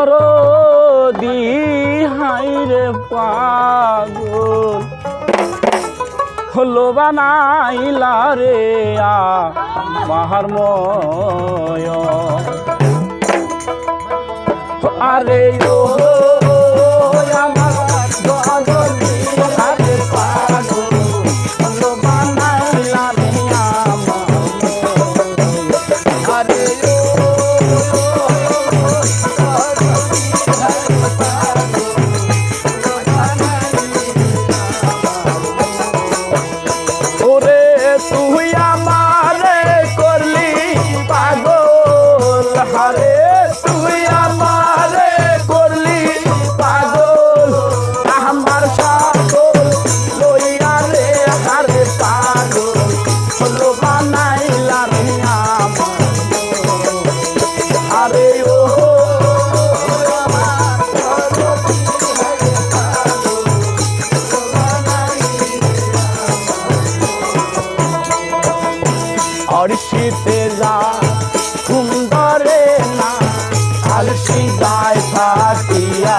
দর দি হাইরে পাগল। হলো বানাইলা রে আ মাহার ময়। আরে ও শীতে যা সুন্দরে না আর সিদায় থাকিয়া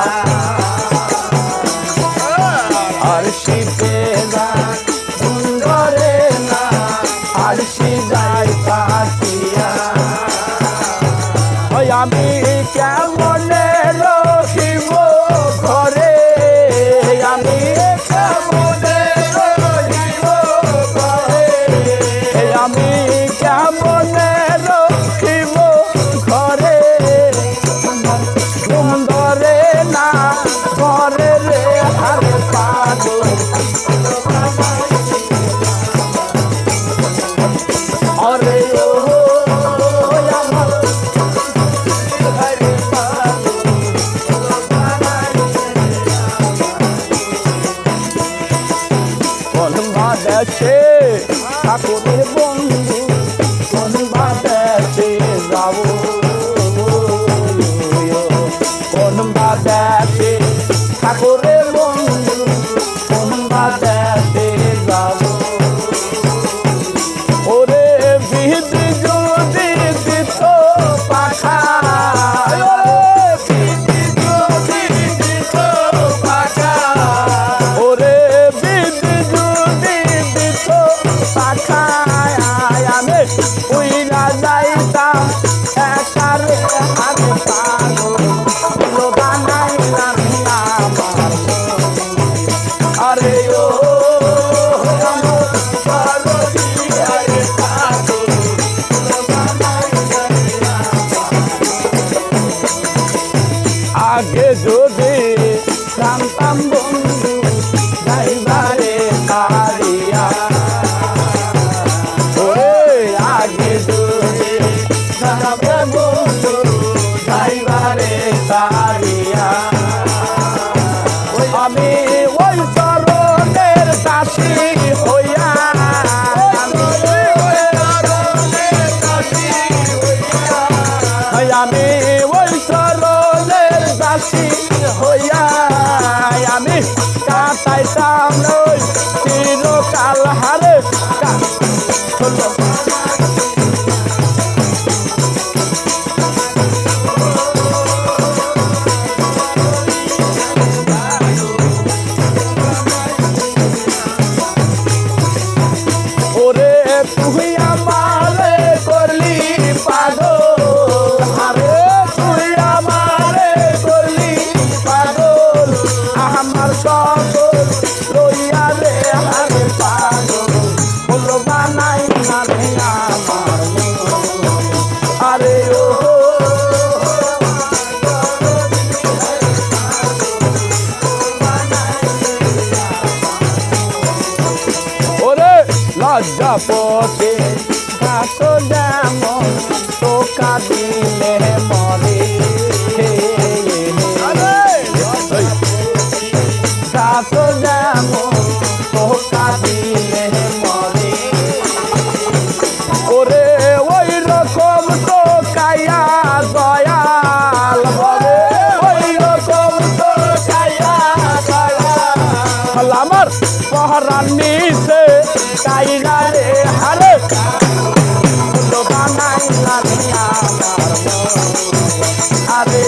না করে রে আর পাগল। আছে ঠাকুরের বন্ধু। ঠাকুর আমি ওই চরণের দাসী হইয়া আমি ওই চরণের দাসী হইয়া আমি কাটাইতাম নই চিরকাল হারে। ভদ্রপদে ঘাস যেমন পোকা দিলে মরে মহারানী সে হারে। বানাইলা আরে